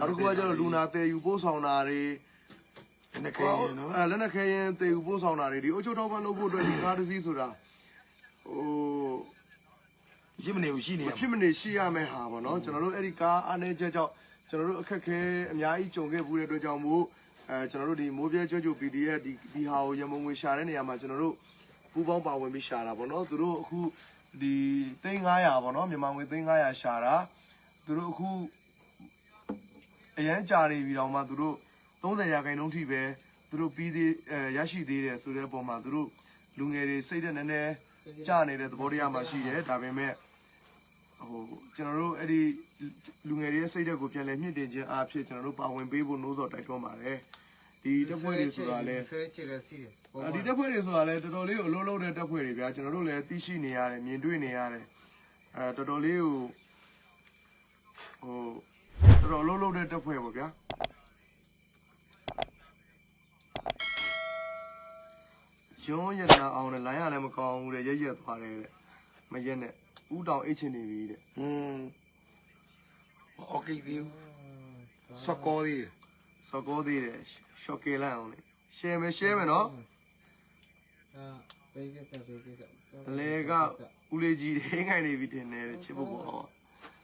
နောက်တစ်ခုကကျတော့လူနာတည်ယူပို့ဆောင်တာတွေနဲ့ခဲရင်နော်အဲလက်နက်ခဲရင်တည်ယူပို့ဆောင်တာတွေဒီအုတ်ချုပ်တော့ဘလုပ်ဖို့အတွက်ဒီကားတစ်စီးဆိုတာဟိုရစ်မနေဘူးရှိနေမရဖြစ်မနေရှိရမယ့်ဟာပေါ့နော်ကျွန်တော်တို့အဲ့ဒီကားအနေချက်ကြောင့်ကျွန်တော်တို့အခက်ခဲအများကြီးကြုံခဲ့ဘူးတဲ့အတွက်ကြောင့်မို့အဲကျွန်တော်တို့ဒီမိုးပြဲကြွကြွ PDF ဒီဒီဟာကိုရမုံငွေရှာတဲ့နေရာမှာကျွန်တော်တို့ပူပေါင်းပါဝင်ပြီးရှာတာပေါ့နော်သူတို့အခုဒီ3900ပေါ့နော်မြန်မာငွေ3900ရှာတာသူတို့အခု အရန်ကြာနေပြီတော့မှသူတို့30ရာခိုင်နှုန်းထိပဲသူတို့ပြီးသေးအဲရရှိသေးတယ်ဆိုတဲ့ပုံမှာသူတို့လူငယ်တွေစိတ်နဲ့နည်းနည်းကြာနေတဲ့သဘောတရားမှရှိတယ်ဒါပေမဲ့ဟိုကျွန်တော်တို့အဲ့ဒီလူငယ်တွေရဲ့စိတ်ဓာတ်ကိုပြန်လည်မြင့်တင်ခြင်းအားဖြင့်ကျွန်တော်တို့ပါဝင်ပေးဖို့နှိုးဆော်တိုက်တွန်းပါတယ်ဒီတက်ဖွဲ့တွေဆိုတာလဲဆွဲချစ်ရစီတယ်အာဒီတက်ဖွဲ့တွေဆိုတာလဲတော်တော်လေးကိုအလုံးလုံးတဲ့တက်ဖွဲ့တွေဗျာကျွန်တော်တို့လည်းသိရှိနေရတယ်မြင်တွေ့နေရတယ်အဲတော်တော်လေးကိုဟို တော်တော်အလုံးလုံးတဲ့တက်ဖွဲ့ပေါ့ဗျာရုံးရတနာအောင်နဲ့လိုင်းရလည်းမကောင်းဘူးတဲ့ရက်ရက်သွားတယ်တဲ့မရက်နဲ့ဥတောင်အိတ်ချင်နေပြီတဲ့ อืมโอเคဒီစကောဒီ စော်ကောသေးတယ်ရှော့ကေလန့်အောင်လေရှယ်မယ်ရှယ်မယ်နော် အာဘေးကစားဘေးကစား အလေကဦးလေးကြီးတွေငိုင်းနေပြီတင်တယ်ချစ်ဖို့ပေါ့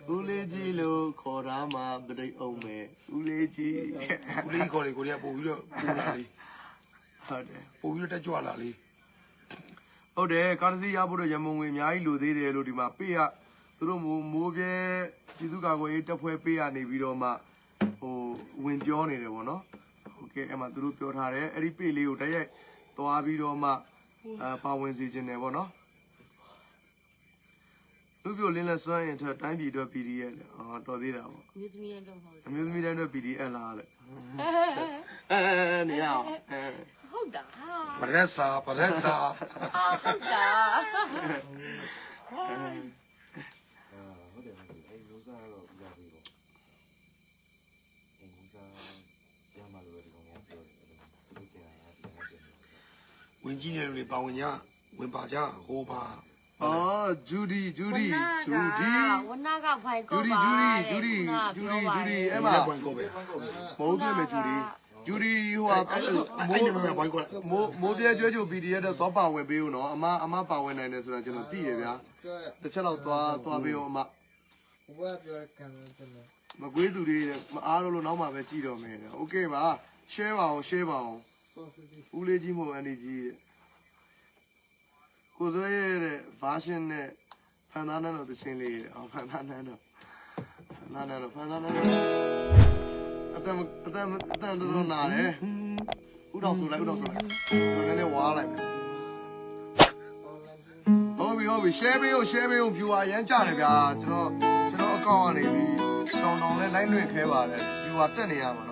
ဦးလေးကြီးလို့ခေါ်တာမှပြိတ်အောင်မယ်ဦးလေးကြီးကိုလေးခေါ်လေကိုလေးကပို့ပြီးတော့ပူလာလေဟုတ်တယ်ပို့ပြီးတော့တက်ကြွလာလေဟုတ်တယ်ကားတစ်စီးရဖို့တော့ရမုံငွေအများကြီးလိုသေးတယ်လို့ဒီမှာပေးရသူတို့မိုးမိုးပြဲပြည်သူ့ကာကွယ်ရေးတပ်ဖွဲ့ပေးရနေပြီးတော့မှဟိုဝင်ပြောနေတယ်ပေါ့နော်ဟုတ်ကဲ့အဲ့မှာသူတို့ပြောထားတယ်အဲ့ဒီပေးလေးကိုတရက်သွားပြီးတော့မှအဲပါဝင်စီခြင်းတယ်ပေါ့နော် လူပြိုလင်းလက်စွမ်းရင်ထက်တိုင်းပြည်အတွက် PDF လေအော်တော်သေးတာပေါ့မြို့သမီးရဲ့တော့ဟုတ်အမျိုးသမီးတိုင်းအတွက် PDF လားလေအဲနေအောင်အဲဟုတ်တာဟာပရက်စာပရက်စာအာဟုတ်တာဝင်ကြီးနေလူတွေပါဝင်ကြဝင်ပါကြဟိုပါ အော်ဂျူဒီဂျူဒီဂျူဒီ ဝနာကဖိုင် ဂျူ ကော ဒီ ပါ ဂျူဒီဂျူဒီဂျူဒီဂျူဒီအဲ့ အဲ့ မှာ မှာဘွိုင်းကိုပဲ မဟုတ်တယ်မယ်ဂျူဒီဂျူဒီဟိုဟာ အဲ့အဲ့အဲ့ဘွိုင်းကို မိုးမိုးပြဲကြွကြွ PDF တော့သွားပါဝင်ပေးဦးနော်အမအမပါဝင်နိုင်တယ်ဆိုတာကျွန်တော်သိရဗျာ ပြောရ တစ်ချက်တော့သွားသွားပေးအောင်အမ ဘွားပြောခံတယ်တယ် မကွေးသူတွေမအားလို့လို့နောက်မှပဲကြည့်တော့မယ်โอเคပါ share ပါအောင် share ပါအောင် ဆောစီစီ ဦးလေးကြီးမို့အန်ဒီကြီးတဲ့ ကိုစွဲရဲ့တဲ့ version နဲ့ဖန်သားနဲ့တော့သစင်းလေးတဲ့အော်ဖန်သားနဲ့တော့ဖန်သားနဲ့တော့ဖန်သားနဲ့တော့အတမ်းအတမ်းအတမ်းတော့နာတယ်ဥတော်ဆိုလိုက်ဥတော်ဆိုလိုက်ကျွန်တော်လည်းဝါလိုက်မယ်ဟုတ်ပြီဟုတ်ပြီ share ပေးအောင် share ပေးအောင် viewer ရမ်းကြတယ်ဗျာကျွန်တော်ကျွန်တော်အကောင့်ကနေပြီးတောင်းတောင်းလဲ line လွင့်ခဲပါတယ် viewer တက်နေရမှာ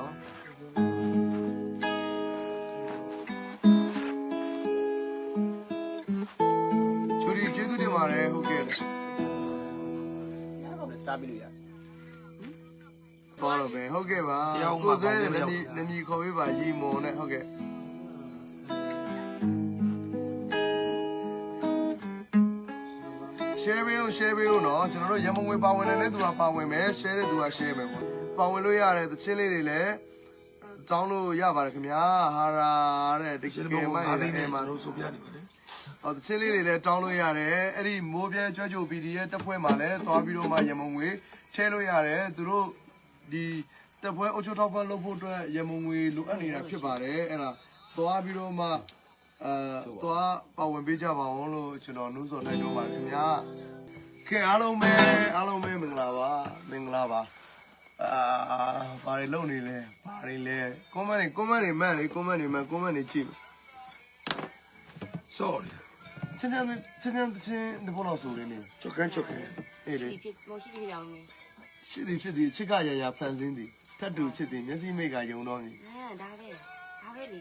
သွားတော့ပဲဟုတ်ကဲ့ပါကိုယ်စဲတဲ့နမီနမီခေါ်ပေးပါရီမွန်နဲ့ဟုတ်ကဲ့ရှယ်ပေးအောင်ရှယ်ပေးအောင်နော်ကျွန်တော်တို့ရမုံငွေပါဝင်နေတဲ့သူကပါဝင်မယ်ရှယ်တဲ့သူကရှယ်မယ်ပေါ့ပါဝင်လို့ရတဲ့သချင်းလေးတွေလည်းတောင်းလို့ရပါတယ်ခင်ဗျာဟာရာတဲ့တကရှယ်င်းကဘောယ်မှငါးသိန်းရနဲ့ယ်မှာမှာတော့ဆိုပြနေပါ တယ်။အော်တချင်းလေးတွေလည်းတောင်းလို့ရတယ်။အဲ့ဒီမိုးပြဲကြွကြွ PDF တက်ဖွဲ့မှာလည်းသွားပြီးတော့မှရမုံငွေထဲလို့ရတယ်။သူတို့ဒီတက်ဖွဲ့အုတ်ချုပ်ထောက်ပံ့လုပ်ဖို့အတွက်ရမုံငွေလိုအပ်နေတာဖြစ်ပါတယ်။အဲ့ဒါသွားပြီးတော့မှအဲသွားပါဝင်ပေးကြပါအောင်လို့ကျွန်တော်နှုတ်ဆော်တိုက်တော့ပါခင်ဗျာ။ခင်အားလုံးပဲအားလုံးပဲမင်္ဂလာပါမင်္ဂလာပါအာဘာတွေလုပ်နေလဲဘာတွေလဲ comment တွေ comment တွေမှန်လေ comment တွေမှန် comment တွေကြည့် sorry ချင်းချင်းချင်းချင်းချင်းဒီဘောလို့ဆိုလေးနေချွတ်ကန်ချွတ်ကန်အေးလေဒီဖြစ်မရှိသေးအောင်နေရှိသည်ဖြစ်သည်ချစ်ကရရဖန်ဆင်းသည်ထတ်တူချစ်သည်မျက်စိမိတ်ကယုံတော်မည်အာဒါပဲဒါပဲလေ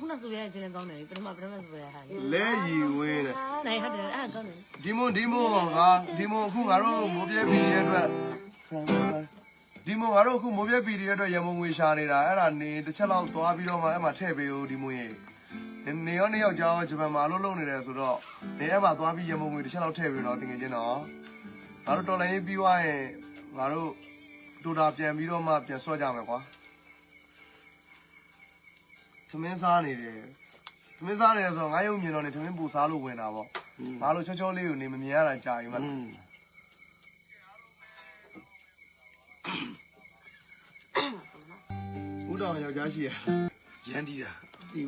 ခုနကဆိုရခြင်းလည်းကောင်းတယ်ပထမပထမဆိုရဟာလေလဲရီဝင်းတဲ့နိုင်ဟုတ်တယ်အဲ့ကောင်းတယ်ဒီမွန်ဒီမွန်ကဒီမွန်အခုငါတို့မိုးပြဲပီဒီအတွက်ဒီမွန်ငါတို့အခုမိုးပြဲပီဒီအတွက်ရမုံငွေရှာနေတာအဲ့ဒါနေတစ်ချက်လောက်သွားပြီးတော့မှအဲ့မှာထည့်ပေးဦးဒီမွန်ရေ နေရောနေယောက်ကြောဂျပန်မှာအလုပ်လုပ်နေတယ်ဆိုတော့နေအဲ့မှာသွားပြီးရမုံငွေတစ်ချက်လောက်ထည့်ပေးတော့တင်ငယ်ချင်းတော့ငါတို့တော်လိုင်းရေးပြီးွားရင်ငါတို့တူတာပြန်ပြီးတော့မှပြန်ဆွဲကြမယ်ကွာသမင်းစားနေတယ်သမင်းစားနေတယ်ဆိုတော့ငါရုပ်မြင်တော့နေသမင်းပူစားလို့ဝင်တာပေါ့ငါလိုချောချောလေးကိုနေမမြင်ရတာကြာပြီမอืมဦးတော်ယောက်ျားရှိရရန်ဒီတာ ဒီ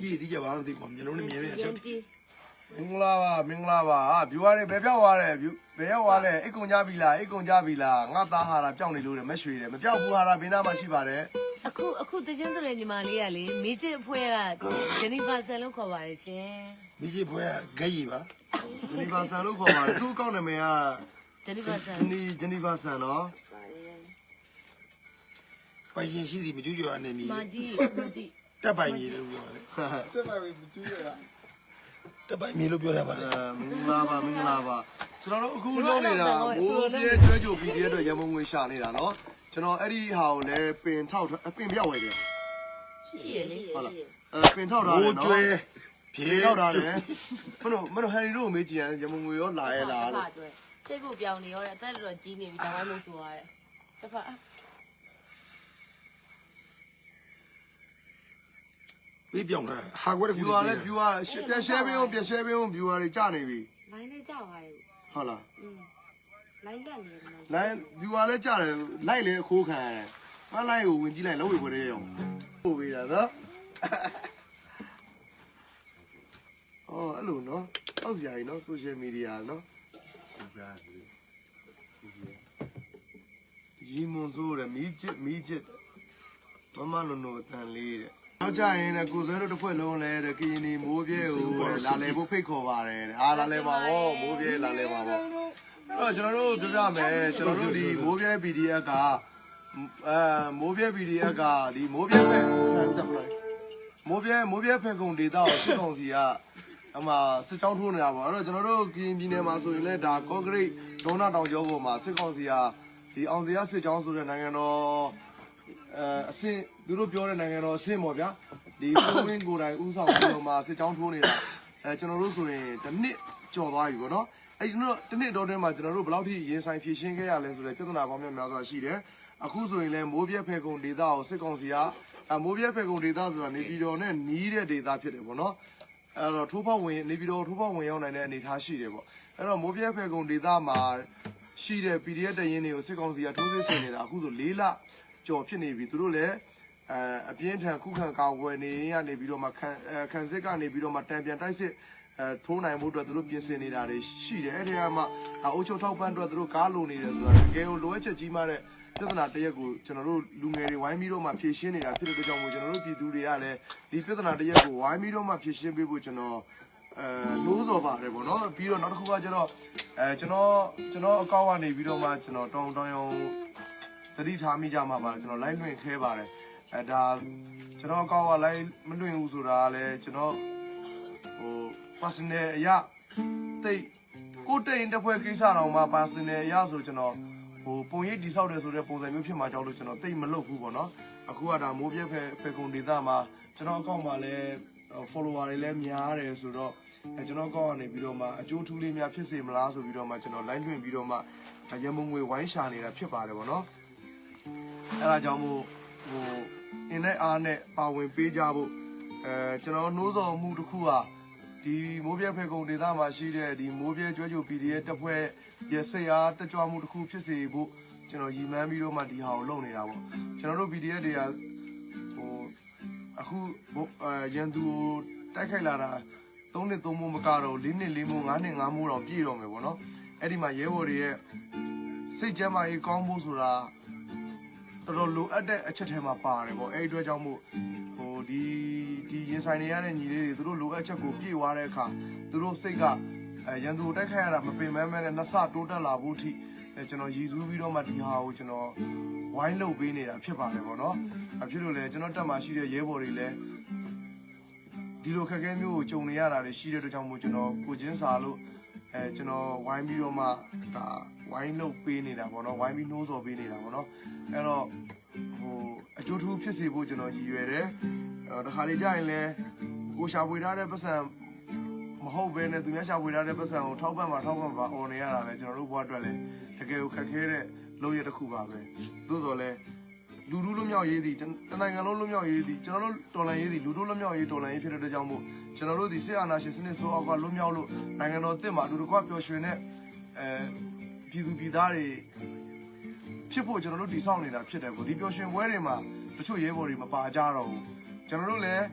ဒီဒီကြပါတော့ဒီမှာမျိုးလုံးနဲ့မြင်ရရချက်န်တီမင်္ဂလာပါမင်္ဂလာပါဟာဘျူရတယ်ဘယ်ပြောက်သွားတယ်ဘျူဘယ်ရောက်သွားလဲအိတ်ကုံကြပြီလားအိတ်ကုံကြပြီလားငါသားဟာတာပျောက်နေလို့တယ်မရွှေတယ်မပျောက်ဘူးဟာတာဘေးနားမှာရှိပါတယ်အခုအခုတချင်းဆိုတဲ့ညီမလေးကလေမိချစ်အဖွဲကဂျနီဖာဆန်လို့ခေါ်ပါတယ်ရှင်မိကြီးဖွဲဂက်ကြီးပါဂျနီဖာဆန်လို့ခေါ်ပါတယ်သူ့အကောင့်နာမည်ကဂျနီဖာဆန်ဂျနီဂျနီဖာဆန်နော် ပိုင်ရှင်ရှိသည်မကျူးကျော်အနေနဲ့မာကြီးမာကြီးတက်ပိုင်မြေလို့ပြောတယ်တက်ပါပြီမတူရတာတက်ပိုင်မြေလို့ပြောရပါအဲတယ်မင်္ဂလာပါမင်္ဂလာပါကျွန်တော်တို့အခုလုပ်နေတာမိုးပြဲကျွဲကြိုပြီးတဲ့အတွက်ရမုံငွေရှာနေတာနော်ကျွန်တော်အဲ့ဒီဟာကိုလည်းပင်ထောက်ပင်ပြောက်ဝယ်တယ်ရှိရလေဟုတ်လားအဲပင်ထောက်ထားတယ်ဘိုးနော်ကျွဲဖြေပင်ထောက်ထားတယ်မင်းတို့မင်းတို့ဟန်ရီတို့ကိုမေးကြည့်ရင်ရမုံငွေရောလာရဲ့လားလို့စိတ်ဖို့ပြောင်းနေရောတဲ့အသက်တော်ကြီးနေပြီဒါမှမဟုတ်ဆိုရတယ်ချက်ဖတ် ပြီးပြောင်းတာဟာကွက်တကူ view ကလည်း view ကပြန် share ပေးအောင်ပြန် share ပေးအောင် view တွေကြာနေပြီလိုင်းနဲ့ကြောက်သွားတယ်ဟုတ်လားอืมလိုင်းကနေတယ် line view ကလည်းကြာတယ် like လည်းအခိုးခံရတယ်မ like ကိုဝင်ကြည့်လိုက်လုံးဝပေါ်ရဲအောင်ပို့ပေးတာနော်အော်အဲ့လိုနော်တောက်စရာကြီးနော် social media နော်ရီမွန်ဆိုးတယ်မီးချစ်မီးချစ်မမနိုနိုအတန်လေးတဲ့ နောက်ကြရင်လည်းကိုယ်ဆွဲတို့တစ်ဖွဲ့လုံးလဲတဲ့ကရင်နီမိုးပြဲကိုလာလဲဖို့ဖိတ်ခေါ်ပါတယ်တဲ့အားလာလဲပါဗောမိုးပြဲလာလဲပါဗောအဲ့တော့ကျွန်တော်တို့ပြောပြမယ်ကျွန်တော်တို့ဒီမိုးပြဲ PDF ကအဲမိုးပြဲ PDF ကဒီမိုးပြဲဖက်မိုးပြဲမိုးပြဲဖက်ကုံဒေတာကိုစစ်ကောင်စီကအမှစစ်ကြောင်းထိုးနေတာပေါ့အဲ့တော့ကျွန်တော်တို့ကရင်ပြည်နယ်မှာဆိုရင်လည်းဒါကွန်ကရစ်ဒေါနာတောင်ကျောပေါ်မှာစစ်ကောင်စီကဒီအောင်စရာစစ်ကြောင်းဆိုတဲ့နိုင်ငံတော် အဲအဆင့်သူတို့ပြောတဲ့နိုင်ငံတော်အဆင့်ပေါ့ဗျာဒီကိုဝင်းကိုယ်တိုင်ဥဆောင်ပြီးတော့မှစစ်ကြောင်းထိုးနေတာအဲကျွန်တော်တို့ဆိုရင်တစ်နှစ်ကျော်သွားပြီပေါ့နော်အဲကျွန်တော်တစ်နှစ်တော့တည်းမှာကျွန်တော်တို့ဘယ်လောက်ထိရင်ဆိုင်ဖြည့်ရှင်းခဲ့ရလဲဆိုတဲ့ပြဿနာပေါင်းများများစွာရှိတယ်အခုဆိုရင်လည်းမိုးပြက်ဖဲကုံဒေတာကိုစစ်ကောင်စီကအမိုးပြက်ဖဲကုံဒေတာဆိုတာနေပြည်တော်နဲ့နီးတဲ့ဒေတာဖြစ်တယ်ပေါ့နော်အဲ့တော့ထိုးဖောက်ဝင်နေပြည်တော်ထိုးဖောက်ဝင်ရောက်နိုင်တဲ့အနေအထားရှိတယ်ပေါ့အဲ့တော့မိုးပြက်ဖဲကုံဒေတာမှာရှိတဲ့ PDF တရင်တွေကိုစစ်ကောင်စီကထိုးစစ်ဆင်နေတာအခုဆို၄လ ကြော်ဖြစ်နေပြီသူတို့လည်းအဲအပြင်းထန်ခုခံကာကွယ်နေရနေပြီးတော့မှခံအဲခံစစ်ကနေပြီးတော့မှတံပြန်တိုက်စစ်အဲထိုးနိုင်မှုအတွက်သူတို့ပြင်ဆင်နေတာတွေရှိတယ်အဲ့ဒီကမှအုပ်ချုပ်ထောက်ပံ့အတွက်သူတို့ကားလုံနေတယ်ဆိုတာတကယ်ကိုလိုအပ်ချက်ကြီးမားတဲ့ပြဿနာတစ်ရက်ကိုကျွန်တော်တို့လူငယ်တွေဝိုင်းပြီးတော့မှဖြေရှင်းနေတာဖြစ်တဲ့အတွက်ကြောင့်မို့ကျွန်တော်တို့ပြည်သူတွေကလည်းဒီပြဿနာတစ်ရက်ကိုဝိုင်းပြီးတော့မှဖြေရှင်းပေးဖို့ကျွန်တော်အဲလို့ဆိုပါတယ်ပေါ့နော်ပြီးတော့နောက်တစ်ခုကကျတော့အဲကျွန်တော်ကျွန်တော်အကောင့်ကနေပြီးတော့မှကျွန်တော်တောင်းတောင်းရုံသ တိထားမိကြမှာပါကျွန်တော် live လွှင့်ခဲပါတယ်အဲဒါကျွန်တော်အကောက်က live မလွှင့်ဘူးဆိုတာကလည်းကျွန်တော်ဟို personal အရာတိတ်ကိုယ်တိတ်တစ်ဖွဲ့ကိစ္စတော့မှ personal အရာဆိုကျွန်တော်ဟိုပုံရိပ်တိဆောက်တယ်ဆိုတဲ့ပုံစံမျိုးဖြစ်မှာကြောက်လို့ကျွန်တော်တိတ်မလုပ်ဘူးပေါ့နော်အခုကဒါမိုးပြဲဖဲဖဲကုံဒေတာမှာကျွန်တော်အကောက်မှာလည်း follower တွေလည်းများတယ်ဆိုတော့အဲကျွန်တော်အကောက်ကနေပြီးတော့မှအကျိုးထူးလေးများဖြစ်စေမလားဆိုပြီးတော့မှကျွန်တော် live လွှင့်ပြီးတော့မှရမုံငွေဝိုင်းရှာနေတာဖြစ်ပါတယ်ပေါ့နော် အဲ့ဒါကြောင့်မို့ဟိုအင်းနဲ့အားနဲ့ပါဝင်ပေးကြဖို့အဲကျွန်တော်နှိုးဆော်မှုတစ်ခုဟာဒီမိုးပြဲဖဲကုံဒေသမှာရှိတဲ့ဒီမိုးပြဲကျွဲကြို PDF တပ်ဖွဲ့ရဲ့စိတ်အားတက်ကြွမှုတစ်ခုဖြစ်စေဖို့ကျွန်တော်ရည်မှန်းပြီးတော့မှဒီဟာကိုလုပ်နေတာပေါ့ကျွန်တော်တို့ PDF တွေကဟိုအခုအဲရန်သူကိုတိုက်ခိုက်လာတာ၃နှစ်၃မိုးမကတော့၄နှစ်၄မိုး၅နှစ်၅မိုးတော့ပြည့်တော့မယ်ပေါ့နော်အဲ့ဒီမှာရဲဘော်တွေရဲ့စိတ်ကြမ်းမာရေးကောင်းဖို့ဆိုတာ တော်တော်လိုအပ်တဲ့အချက်ထဲမှာပါတယ်ပေါ့အဲ့ဒီအတွက်ကြောင့်မို့ဟိုဒီဒီရင်ဆိုင်နေရတဲ့ညီလေးတွေသူတို့လိုအပ်ချက်ကိုပြည့်သွားတဲ့အခါသူတို့စိတ်ကအဲရန်သူကိုတိုက်ခိုက်ရတာမပင်ပန်းမဲနဲ့နှစ်ဆတိုးတက်လာဖို့အထိအဲကျွန်တော်ရည်စူးပြီးတော့မှဒီဟာကိုကျွန်တော်ဝိုင်းလုပ်ပေးနေတာဖြစ်ပါတယ်ပေါ့နော်အဖြစ်လို့လဲကျွန်တော်တက်မှာရှိတဲ့ရဲဘော်တွေလည်းဒီလိုခက်ခဲမျိုးကိုကြုံနေရတာတွေရှိတဲ့အတွက်ကြောင့်မို့ကျွန်တော်ကိုချင်းစာလို့ အဲကျွန်တော်ဝိုင်းပြီးတော့မှဒါဝိုင်းလုပ်ပေးနေတာပေါ့နော်ဝိုင်းပြီးနှိုးဆော်ပေးနေတာပေါ့နော်အဲ့တော့ဟိုအကျိုးထူးဖြစ်စေဖို့ကျွန်တော်ရည်ရွယ်တယ်အဲ့တော့တစ်ခါလေကြာရင်လဲကိုရှာဖွေထားတဲ့ပတ်စံမဟုတ်ဘဲနဲ့သူများရှာဖွေထားတဲ့ပတ်စံကိုထောက်ပံ့မှာထောက်ပံ့မှာអော်နေရတာလဲကျွန်တော်တို့ဘဝအတွက်လဲတတကယ်ကိုခက်ခဲတဲ့လုပ်ရတစ်ခုပါပဲသို့တော်လည်း လူလူလွတ်မြောက်ရေးသည်တနိုင်ငံလုံးလွတ်မြောက်ရေးသည်ကျွန်တော်တို့တော်လှန်ရေးသည်လူတို့လွတ်မြောက်ရေးတော်လှန်ရေးဖြစ်တဲ့အတွက်ကြောင့်မို့ကျွန်တော်တို့ဒီစစ်အာဏာရှင်စနစ်ဆိုးအောက်ကလွတ်မြောက်လို့နိုင်ငံတော်အသစ်မှာအတူတကွပျော်ရွှင်တဲ့အဲပြည်သူပြည်သားတွေဖြစ်ဖို့ကျွန်တော်တို့တည်ဆောက်နေတာဖြစ်တယ်ကိုဒီပျော်ရွှင်ပွဲတွေမှာတချို့ရဲဘော်တွေမပါကြတော့ဘူးကျွန်တော်တို့လည်း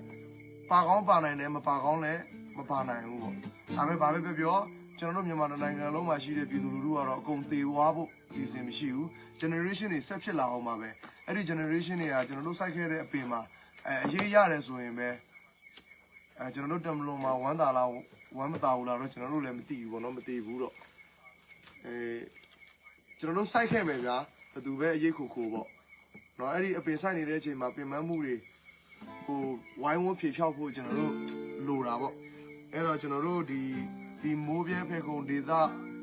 ပါကောင်းပါနိုင်တယ်မပါကောင်းလည်းမပါနိုင်ဘူးပေါ့ဒါပေမဲ့ဘာပဲပြောပြောကျွန်တော်တို့မြန်မာနိုင်ငံလုံးမှာရှိတဲ့ပြည်သူလူထုကတော့အကုန်သေသွားဖို့အစီအစဉ်မရှိဘူး generation တွေဆက်ဖြစ်လာအောင်ပါပဲအဲ့ဒီ generation တွေကကျွန်တော်တို့စိုက်ခဲ့တဲ့အပင်မှာအဲအရေးရတယ်ဆိုရင်ပဲအဲကျွန်တော်တို့တမလွန်မှာဝမ်းသာလားဝမ်းမသာဘူးလားတော့ကျွန်တော်တို့လည်းမသိဘူးပေါ့နော်မသိဘူးတော့အဲကျွန်တော်တို့စိုက်ခဲ့မယ်ဗျာဘယ်သူပဲအရေးခိုခိုပေါ့နော်အဲ့ဒီအပင်စိုက်နေတဲ့အချိန်မှာပင်မမှုတွေဟိုဝိုင်းဝန်းဖြေဖြောက်ဖို့ကျွန်တော်တို့လိုတာပေါ့အဲ့တော့ကျွန်တော်တို့ဒီဒီမိုးပြဲဖေကုံဒေသ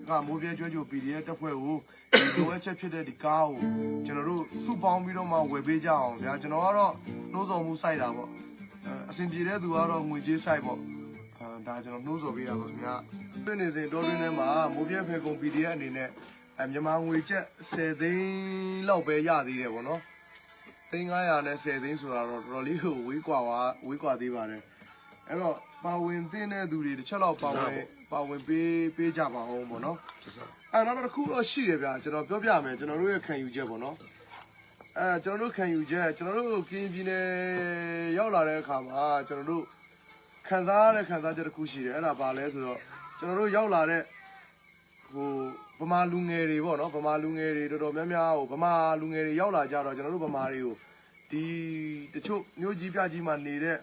ကမိုးပြဲကျွဲကြို PDF တက်ဖွဲ့ကိုဒီ လိုအပ်ချက်ဖြစ်တဲ့ဒီကားကိုကျွန်တော်တို့စုပေါင်းပြီးတော့မှဝယ်ပေးကြအောင်ဗျာကျွန်တော်ကတော့နှိုးဆော်မှုစိုက်တာပေါ့အဲအဆင်ပြေတဲ့သူကတော့ငွေကြေးစိုက်ပေါ့အဲဒါကျွန်တော်နှိုးဆော်ပေးတာပေါ့ခင်ဗျာပြနေစဉ်တောတွင်းထဲမှာမိုးပြဲဖေကုံ PDF အနေနဲ့အဲမြန်မာငွေကျပ်10သိန်းလောက်ပဲရသေးတယ်ပေါ့နော်သိန်း900နဲ့10သိန်းဆိုတာတော့တော်တော်လေးကိုဝေးကွာပါဝေးကွာသေးပါတယ် အဲ့တော့ပါဝင်သင့်တဲ့သူတွေတစ်ချက်တော့ပါဝင်ပါဝင်ပေးပေးကြပါအောင်ပေါ့နော်တစားအဲ့တော့တစ်ခုတော့ရှိတယ်ဗျာကျွန်တော်ပြောပြမယ်ကျွန်တော်တို့ရဲ့ခံယူချက်ပေါ့နော်အဲကျွန်တော်တို့ခံယူချက်ကျွန်တော်တို့ကင်းပြည်နယ်ရောက်လာတဲ့အခါမှာကျွန်တော်တို့ခံစားရတဲ့ခံစားချက်တစ်ခုရှိတယ်အဲ့ဒါပါလဲဆိုတော့ကျွန်တော်တို့ရောက်လာတဲ့ဟိုဗမာလူငယ်တွေပေါ့နော်ဗမာလူငယ်တွေတော်တော်များများဟိုဗမာလူငယ်တွေရောက်လာကြတော့ကျွန်တော်တို့ဗမာတွေကိုဒီတချို့မျိုးကြီးပြကြီးမှာနေတဲ့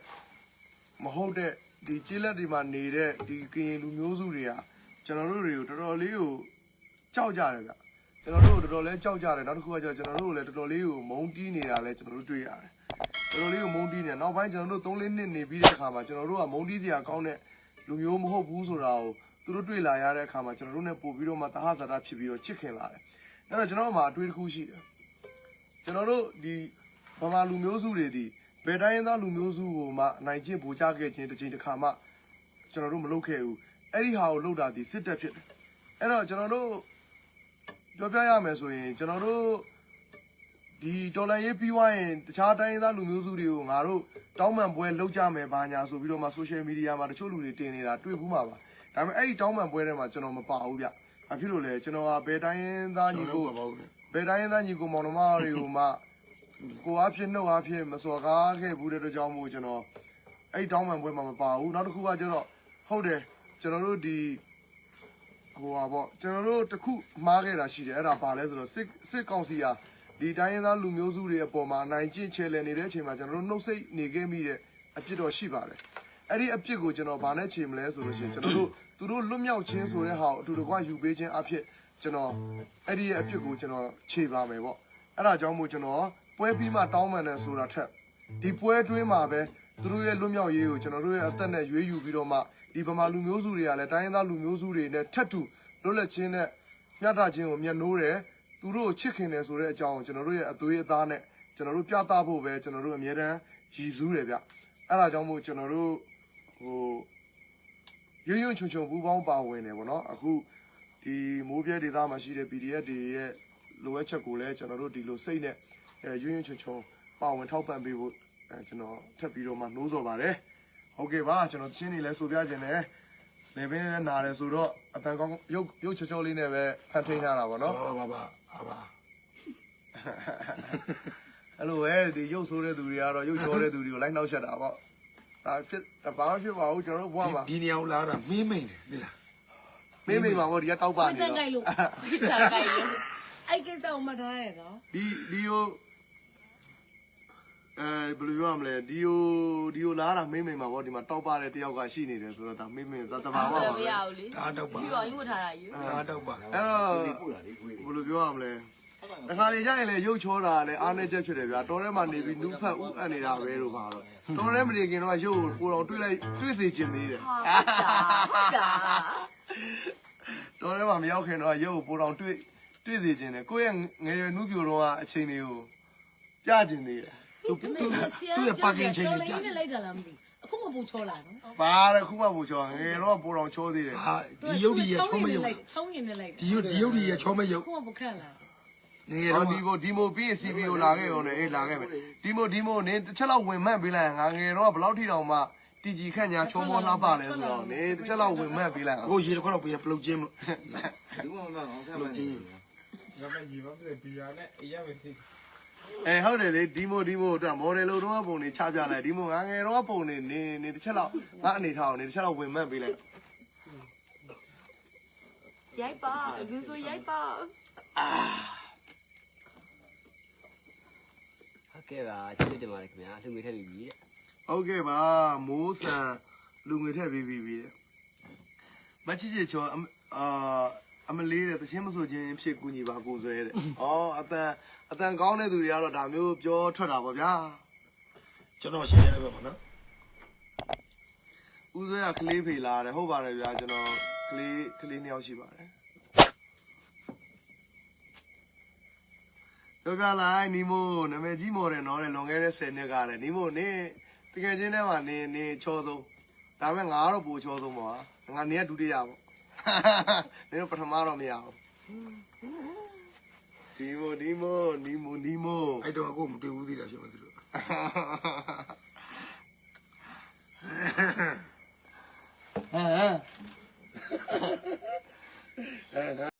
မဟုတ်တဲ့ဒီကျေးလက်တွေမှာနေတဲ့ဒီကရင်လူမျိုးစုတွေကကျွန်တော်တို့တွေကိုတော်တော်လေးကိုကြောက်ကြတယ်ဗျကျွန်တော်တို့တော်တော်လေးကြောက်ကြတယ်နောက်တစ်ခုကကျတော့ကျွန်တော်တို့လည်းတော်တော်လေးကိုမုန်းတီးနေတာလည်းကျွန်တော်တို့တွေ့ရတယ်တော်တော်လေးကိုမုန်းတီးနေနောက်ပိုင်းကျွန်တော်တို့3-4နှစ်နေပြီးတဲ့အခါမှာကျွန်တော်တို့ကမုန်းတီးစရာကောင်းတဲ့လူမျိုးမဟုတ်ဘူးဆိုတာကိုသူတို့တွေ့လာရတဲ့အခါမှာကျွန်တော်တို့ ਨੇ ပို့ပြီးတော့မှတဟဇာတာဖြစ်ပြီးတော့ချစ်ခင်လာတယ်အဲ့တော့ကျွန်တော်တို့မှာအတွေ့အတစ်ခုရှိတယ်ကျွန်တော်တို့ဒီဗမာလူမျိုးစုတွေဒီ ဘယ်တိုင်းရင်းသားလူမျိုးစုကိုမှနိုင်ကျင့်ပူကြခဲ့ခြင်းတစ်ချိန်တစ်ခါမှကျွန်တော်တို့မလုပ်ခဲ့ဘူးအဲ့ဒီဟာကိုလုပ်တာဒီစစ်တပ်ဖြစ်တယ်အဲ့တော့ကျွန်တော်တို့ပြောပြရမယ်ဆိုရင်ကျွန်တော်တို့ဒီတော်လန်ရေးပြီးွားရင်တခြားတိုင်းရင်းသားလူမျိုးစုတွေကိုငါတို့တောင်းပန်ပွဲလုပ်ကြမယ်ဘာညာဆိုပြီးတော့မှ social media မှာတချို့လူတွေတင်နေတာတွေ့ဘူးမှာပါဒါပေမဲ့အဲ့ဒီတောင်းပန်ပွဲထဲမှာကျွန်တော်မပါဘူးဗျအဖြစ်လို့လဲကျွန်တော်ကဘယ်တိုင်းရင်းသားညီကိုပါပါဦးလေဘယ်တိုင်းရင်းသားညီကိုမောင်နှမတွေကိုမှ ကိုအားဖြင့်နှုတ်အားဖြင့်မစော်ကားခဲ့ဘူးတဲ့အတွက်ကြောင့်မို့ကျွန်တော်အဲ့ဒီတောင်းပန်ပွဲမှာမပါဘူးနောက်တစ်ခုကကျတော့ဟုတ်တယ်ကျွန်တော်တို့ဒီဟိုပါပေါ့ကျွန်တော်တို့တခုမှားခဲ့တာရှိတယ်အဲ့ဒါဘာလဲဆိုတော့စစ်စစ်ကောင်စီဟာဒီတိုင်းရင်းသားလူမျိုးစုတွေအပေါ်မှာနိုင်ကျင့်ချဲလည်နေတဲ့အချိန်မှာကျွန်တော်တို့နှုတ်ဆက်နေခဲ့မိတဲ့အဖြစ်တော့ရှိပါတယ်အဲ့ဒီအဖြစ်ကိုကျွန်တော်ဘာနဲ့ခြေမလဲဆိုလို့ရှိရင်ကျွန်တော်တို့သူတို့လွတ်မြောက်ခြင်းဆိုတဲ့ဟာကိုအတူတကွယူပေးခြင်းအဖြစ်ကျွန်တော်အဲ့ဒီရဲ့အဖြစ်ကိုကျွန်တော်ခြေပါမယ်ပေါ့အဲ့ဒါကြောင့်မို့ကျွန်တော် ပွဲပြီးမှတောင်းပန်တယ်ဆိုတာထက်ဒီပွဲအတွင်းမှာပဲသူတို့ရဲ့လွတ်မြောက်ရေးကိုကျွန်တော်တို့ရဲ့အသက်နဲ့ရွေးယူပြီးတော့မှဒီဗမာလူမျိုးစုတွေကလည်းတိုင်းရင်းသားလူမျိုးစုတွေနဲ့ထပ်တူလွတ်လပ်ခြင်းနဲ့မျှတခြင်းကိုမျက်နှိုးတယ်သူတို့ကိုချစ်ခင်တယ်ဆိုတဲ့အကြောင်းကိုကျွန်တော်တို့ရဲ့အသွေးအသားနဲ့ကျွန်တော်တို့ပြသဖို့ပဲကျွန်တော်တို့အမြဲတမ်းရည်စူးတယ်ဗျအဲ့ဒါကြောင့်မို့ကျွန်တော်တို့ဟိုရွရွချွန်ချွန်ပူးပေါင်းပါဝင်တယ်ဗောနော်အခုဒီမိုးပြဲဒေသမှာရှိတဲ့ PDF တွေရဲ့လိုအပ်ချက်ကိုလည်းကျွန်တော်တို့ဒီလိုစိတ်နဲ့အဲ ရွရွချွန်ချွန်ပါဝင်ထောက်ပံ့ပေးဖို့အဲကျွန်တော်ထပ်ပြီးတော့မှနှိုးဆော်ပါတယ်ဟုတ်ကဲ့ပါကျွန်တော်ရှင်းနေလဲဆိုပြခြင်းနဲ့လေဘင်းနဲ့နာတယ်ဆိုတော့အတန်ကောင်းရုပ်ရုပ်ချောချောလေးနဲ့ပဲဖန်ထိန်ထားတာဗောနော်ပါပါပါပါပါအဲ့လိုပဲဒီရုပ်ဆိုးတဲ့သူတွေကတော့ရုပ်ချောတဲ့သူတွေကိုလိုက်နှောက်ရှက်တာပေါ့ဒါဖြစ်ဒါဘာမှဖြစ်ပါဘူးကျွန်တော်တို့ဘဝမှာဒီနေအောင်လာတာမင်းမိန်တယ်သိလားမေးမိမှာပေါ့ဒီကတောက်ပါပိနေတ်တတော့န်ကြိုက်လို့ပိတ်တန်ကြိုက်လို့အဲ့ကိစ္စကိုမှတ်ထားရတော့ဒီဒီဟို အဲဘယ်လိုပြောရမလဲဒီဟိုဒီဟိုလာတာမေးမိမှာပေါ့ဒီမှာတောက်ပါတဲ့တယောက်ကရှိနေတယ်ဆိုတော့ဒါမေးမိဒါတဘာဝပါမပဲရဘူးလေဒါတော့ပါပြီးတော့ယူထားတာယူဒါတော့ပါအဲ့တော့ဘယ်လိုပြောရမလဲတခါလေကြရင်လေရုပ်ချောတာလည်းအားနေချက်ဖြစ်တယ်ဗျာတော်ထဲမှာနေပြီးနူးဖတ်ဥအပ်နေတာပဲလို့ပါတော့တော်ထဲမနေခင်တော့ရုပ်ကိုကိုတော်တွေးလိုက်တွေးစီခြင်းသေးတယ်ဟုတ်တာဟုတ်တာတော်ထဲမှာမရောက်ခင်တော့ရုပ်ကိုပိုတော်တွေးတွေးစီခြင်းတယ်ကိုယ့်ရဲ့ငယ်ရွယ်နုပြိုတော့အချိန်တွေကိုပြခြင်းသေးတယ် သူသူသူ့ရဲ့ပါကင်ချိန်လေးပြနေလိုက်တာလားမသိအခုမှပူချောလာနော်ပါရခုမှပူချောငယ်တော့ပူတော်ချောသေးတယ်ဟာဒီရုပ်ဒီရဲ့ချောမရုပ်ချောင်းရင်နဲ့လိုက်ဒီရုပ်ဒီရုပ်ဒီရဲ့ချောမရုပ်အခုမှပူခန့်လာငယ်ဟောတော့ဒီမိုဒီမိုပြီးရင် CP ကိုလာခဲ့ရောလေအေးလာခဲ့မယ်ဒီမိုဒီမိုနင်းတစ်ချက်လောက်ဝင်မှတ်ပေးလိုက်ငါငယ်တော့ဘယ်လောက်ထိတောင်မှတီကြီးခန့်ညာချုံမောလှပလဲဆိုတော့နင်းတစ်ချက်လောက်ဝင်မှတ်ပေးလိုက်အခုရေတစ်ခွက်တော့ပြပလုတ်ချင်းမလို့ဒီကောင်ကအောင်ခံပလုတ်ချင်းငါမကြီးပါပြီဒီရနဲ့အေးရမယ်စီ အဲဟုတ်တယ်လေဒီမိုဒီမိုတော့မော်ဒယ်လိုတော့ပုံနေချပြလိုက်ဒီမိုငါငယ်တော့ပုံနေနေနေတစ်ချက်လောက်ငါအနေထားအောင်နေတစ်ချက်လောက်ဝင်မှတ်ပေးလိုက်ရိုက်ပါလူဆိုရိုက်ပါဟုတ်ကဲ့ပါကျေးဇူးတင်ပါတယ်ခင်ဗျာအလှငွေထည့်ပြီးပြီတဲ့ဟုတ်ကဲ့ပါမိုးဆန်လူငွေထည့်ပြီးပြီပြီတဲ့မချစ်ချစ်ချောအမအာအမလေးတဲ့တချင်းမဆိုခြင်းဖြစ်ကူညီပါကိုဆွဲတဲ့ဩအတန် အတန်ကောင်းတဲ့သူတွေကတော့ဒါမျိုးပြောထွက်တာပေါ့ဗျာကျွန်တော်ရှင်းရပဲပေါ့နော်ဦးဆွဲကကလေးဖေလာတယ်ဟုတ်ပါတယ်ဗျာကျွန်တော်ကလေးကလေးနှစ်ယောက်ရှိပါတယ်ပြောပြလိုက်နီမိုနာမည်ကြီးမော်တယ်နော်တဲ့လွန်ခဲ့တဲ့10နှစ်ကတဲ့နီမိုနေတကယ်ချင်းထဲမှာနေနေချောဆုံးဒါပေမဲ့ငါကတော့ပိုချောဆုံးပါငါနေကဒုတိယပေါ့နေတော့ပထမတော့မရဘူး ဒီမိုဒီမိုနီမိုနီမိုအဲ့တော့အခုမတွေ့ဘူးသေးတာဖြစ်မှာသူတို့ဟမ်ဟမ်